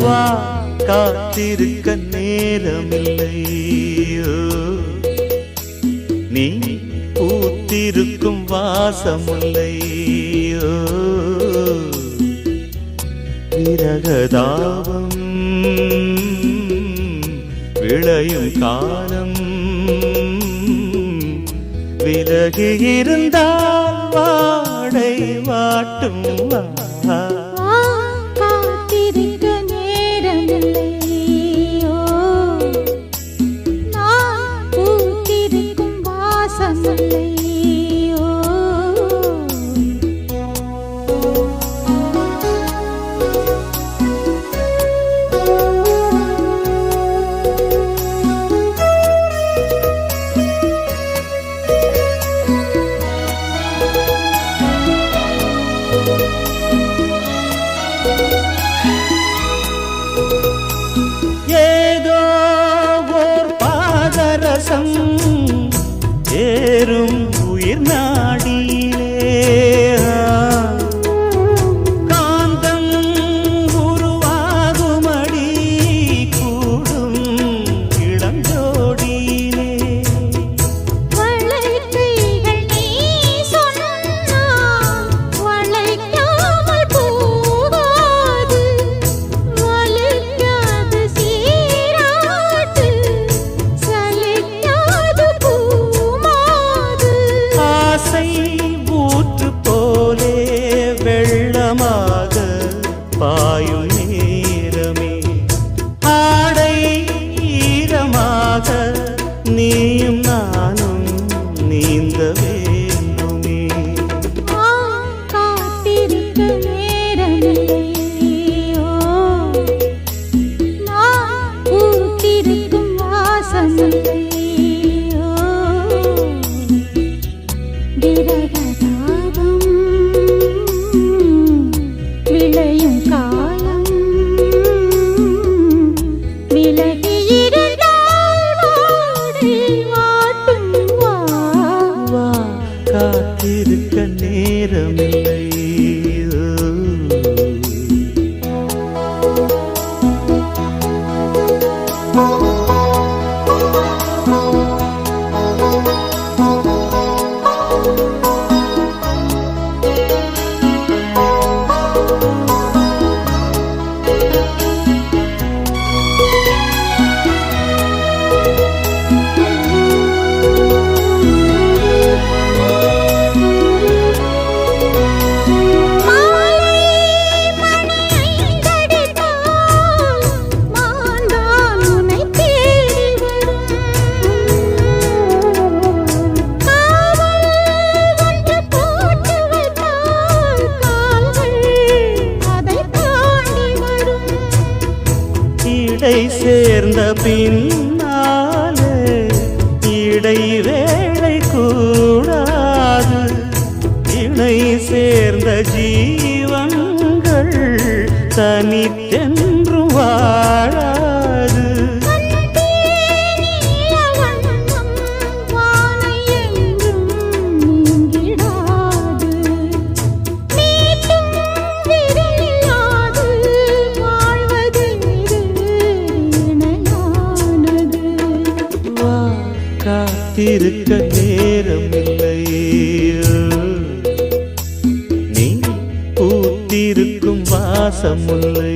வா காத்திருக்க நேரமில்லை. நீ பூத்திருக்கும் வாசமில்லை. விரகதாபம் விளையும் காலம். விலகி இருந்தால் வா ஆடை வாட்டும் ஆ காத்திருக்க நேரமில்லை. Oh இசை சேர்ந்த பின்னாலே இடைவேளை கூடாது. இணை சேர்ந்த ஜீவன்கள் தனித்தன் காத்திருக்க நேரமில்லை. நீ பூத்திருக்கும் வாசமுல்லை.